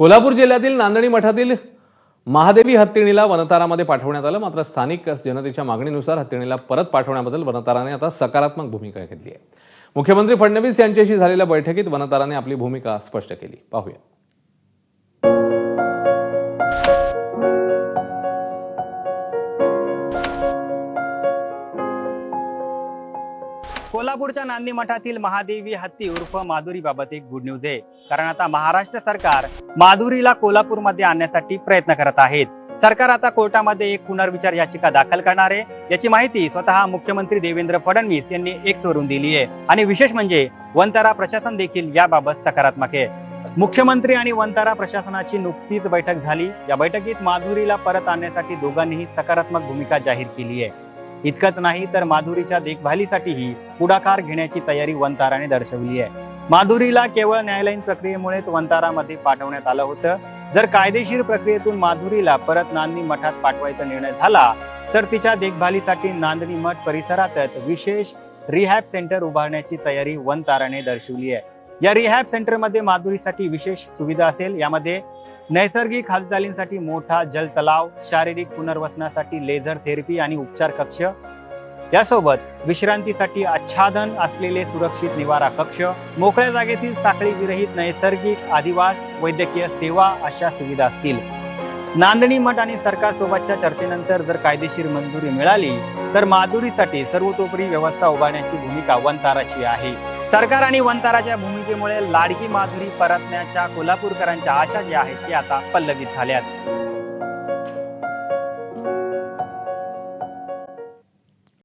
कोल्हापूर जिल्ह्यातील नांदणी मठातील महादेवी हत्तीणीला वनतारामध्ये पाठवण्यात आलं. मात्र स्थानिक जनतेच्या मागणीनुसार हत्तीणीला परत पाठवण्याबद्दल वनताराने आता सकारात्मक भूमिका घेतली आहे. मुख्यमंत्री फडणवीस यांच्याशी झालेल्या बैठकीत वनताराने आपली भूमिका स्पष्ट केली. पाहूया. कोल्हापूरच्या नांदी मठातील महादेवी हत्ती उर्फ माधुरी बाबत एक गुड न्यूज आहे. कारण आता महाराष्ट्र सरकार माधुरीला कोल्हापूरमध्ये आणण्यासाठी प्रयत्न करत आहेत. सरकार आता कोर्टामध्ये एक पुनर्विचार याचिका दाखल करणार आहे. याची माहिती स्वतः मुख्यमंत्री देवेंद्र फडणवीस यांनी एक्स वरून दिली आहे. आणि विशेष म्हणजे वनतारा प्रशासन देखील याबाबत सकारात्मक आहे. मुख्यमंत्री आणि वनतारा प्रशासनाची नुकतीच बैठक झाली. या बैठकीत माधुरीला परत आणण्यासाठी दोघांनीही सकारात्मक भूमिका जाहीर केली आहे. इतकंच नाही तर माधुरीच्या देखभालीसाठीही पुढाकार घेण्याची तयारी वंताराने दर्शवली आहे. माधुरीला केवळ न्यायालयीन प्रक्रियेमुळेच वंतारामध्ये पाठवण्यात आलं होतं. जर कायदेशीर प्रक्रियेतून माधुरीला परत नांदणी मठात पाठवायचा निर्णय झाला तर तिच्या देखभालीसाठी नांदणी मठ परिसरातच विशेष रिहॅब सेंटर उभारण्याची तयारी वनताराने दर्शवली आहे. या रिहॅब सेंटरमध्ये माधुरीसाठी विशेष सुविधा असेल यामध्ये नैसर्गिक हालचालींसाठी मोठा जल तलाव शारीरिक पुनर्वसनासाठी लेझर थेरपी आणि उपचार कक्ष. यासोबत विश्रांतीसाठी आच्छादन असलेले सुरक्षित निवारा कक्ष मोकळ्या जागेतील साखळी विरहित नैसर्गिक आदिवास वैद्यकीय सेवा अशा सुविधा असतील. नांदणी मठ आणि सरकारसोबतच्या चर्चेनंतर जर कायदेशीर मंजुरी मिळाली तर माधुरीसाठी सर्वतोपरी व्यवस्था उभारण्याची भूमिका वनताराची आहे. सरकार आणि वनताराच्या भूमिकेमुळे लाडकी माधुरी परतण्याच्या कोल्हापूरकरांच्या आशा ज्या आहेत ते आता पल्लवित आहेत